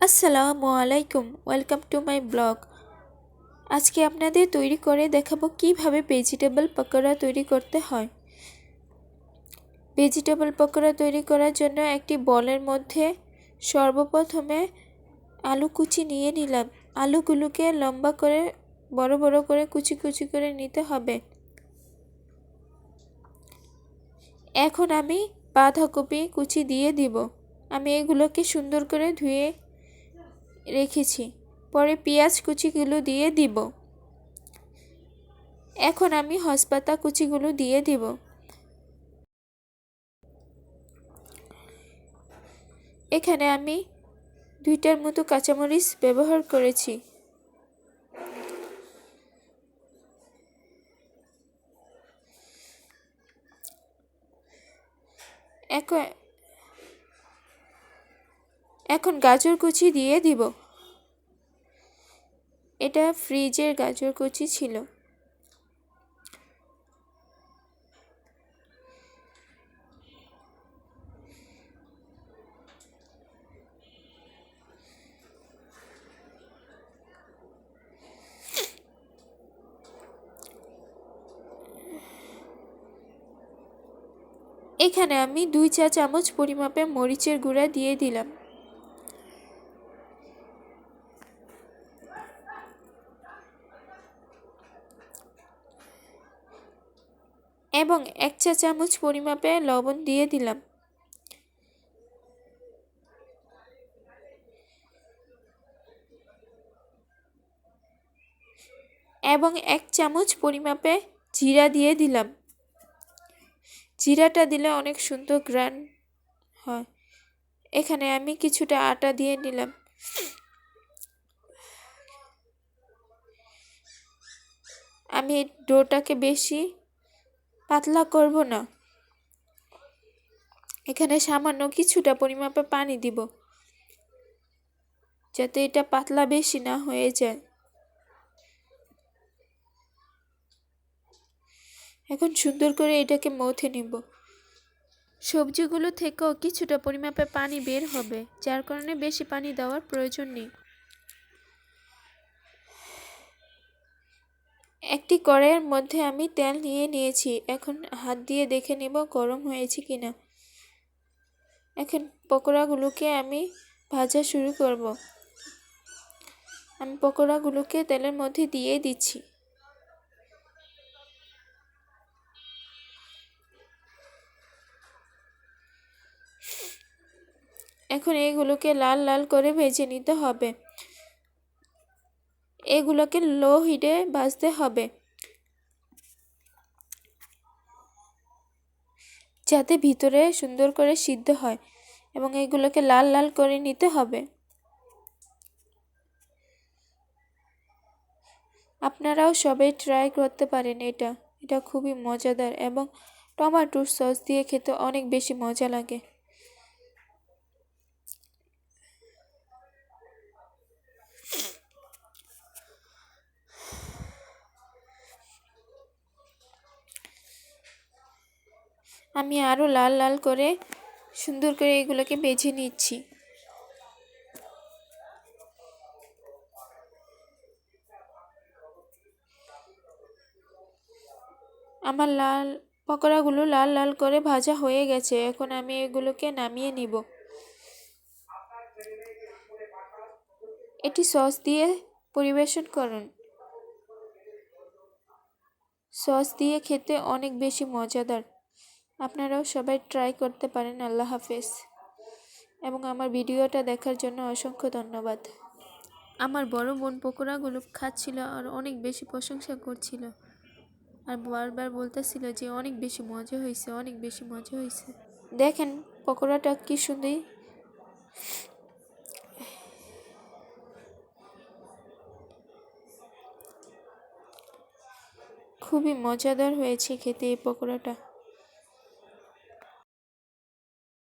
আসসালামু আলাইকুম, welcome to my blog. আজকে আপনাদের তৈরি করে দেখাবো কীভাবে ভেজিটেবল পকোড়া তৈরি করতে হয়। ভেজিটেবল পকোড়া তৈরি করার জন্য একটি বলের মধ্যে সর্বপ্রথমে আলু কুচি নিয়ে নিলাম। আলুগুলোকে লম্বা করে, বড় বড় করে কুচি কুচি করে নিতে হবে। এখন আমি বাঁধাকপি কুচি দিয়ে দিব। আমি এগুলোকে সুন্দর করে ধুয়ে রেখেছি, পরে পেঁয়াজ কুচিগুলো দিয়ে দিব। এখন আমি হসপাতা কুচিগুলো দিয়ে দিব। এখানে আমি দুইটার মতো কাঁচামরিচ ব্যবহার করেছি। এখন এখন গাজর কুচি দিয়ে দিব। এটা ফ্রিজের গাজর কুচি ছিল। এখানে আমি দুই চা চামচ পরিমাপে মরিচের গুঁড়া দিয়ে দিলাম। এবং এক চা চামচ পরিমাপে লবণ দিয়ে দিলাম। এবং এক চামচ পরিমাপে জিরা দিয়ে দিলাম। জিরাটা দিলে অনেক সুন্দর গ্রান হয়। এখানে আমি কিছুটা আটা দিয়ে নিলাম। আমি ডোটাকে বেশি পাতলা করব না। এখানে সামান্য কিছুটা পরিমাপে পানি দিব, যাতে এটা পাতলা বেশি না হয়ে যায়। এখন সুন্দর করে এটাকে মথে নিব। সবজিগুলো থেকেও কিছুটা পরিমাপে পানি বের হবে, যার কারণে বেশি পানি দেওয়ার প্রয়োজন নেই। একটি কড়াইয়ের মধ্যে আমি তেল নিয়ে নিয়েছি। এখন হাত দিয়ে দেখে নেব গরম হয়েছে কিনা এখন পকোড়াগুলোকে আমি ভাজা শুরু করব। আমি পকোড়াগুলোকে তেলের মধ্যে দিয়ে দিচ্ছি। এখন এগুলোকে লাল লাল করে ভেজে নিতে হবে। এগুলোকে লো হিটে ভাজতে হবে। যাতে ভিতরে সুন্দর করে সিদ্ধ হয় এবং এগুলোকে লাল লাল করে নিতে হবে। আপনারাও সবাই ট্রাই করতে পারেন এটা। এটা খুবই মজাদার এবং টমাটোর সস দিয়ে খেতে অনেক বেশি মজা লাগে। আমি আরও লাল লাল করে সুন্দর করে এগুলোকে বেছে নিচ্ছি। আমার লাল পকোড়াগুলো লাল লাল করে ভাজা হয়ে গেছে। এখন আমি এগুলোকে নামিয়ে নিব। এটি সস দিয়ে পরিবেশন করুন। সস দিয়ে খেতে অনেক বেশি মজাদার। আপনারাও সবাই ট্রাই করতে পারেন, আল্লাহ হাফেজ। এবং আমার ভিডিওটা দেখার জন্য অসংখ্য ধন্যবাদ। আমার বড় বোন পকোড়াগুলো খাচ্ছিল আর অনেক বেশি প্রশংসা করছিল। আর বারবার বলতেছিল যে অনেক বেশি মজা হয়েছে, অনেক বেশি মজা হয়েছে। দেখেন পকোড়াটা কি সুন্দর। খুবই মজাদার হয়েছে খেতে এই পকোড়াটা।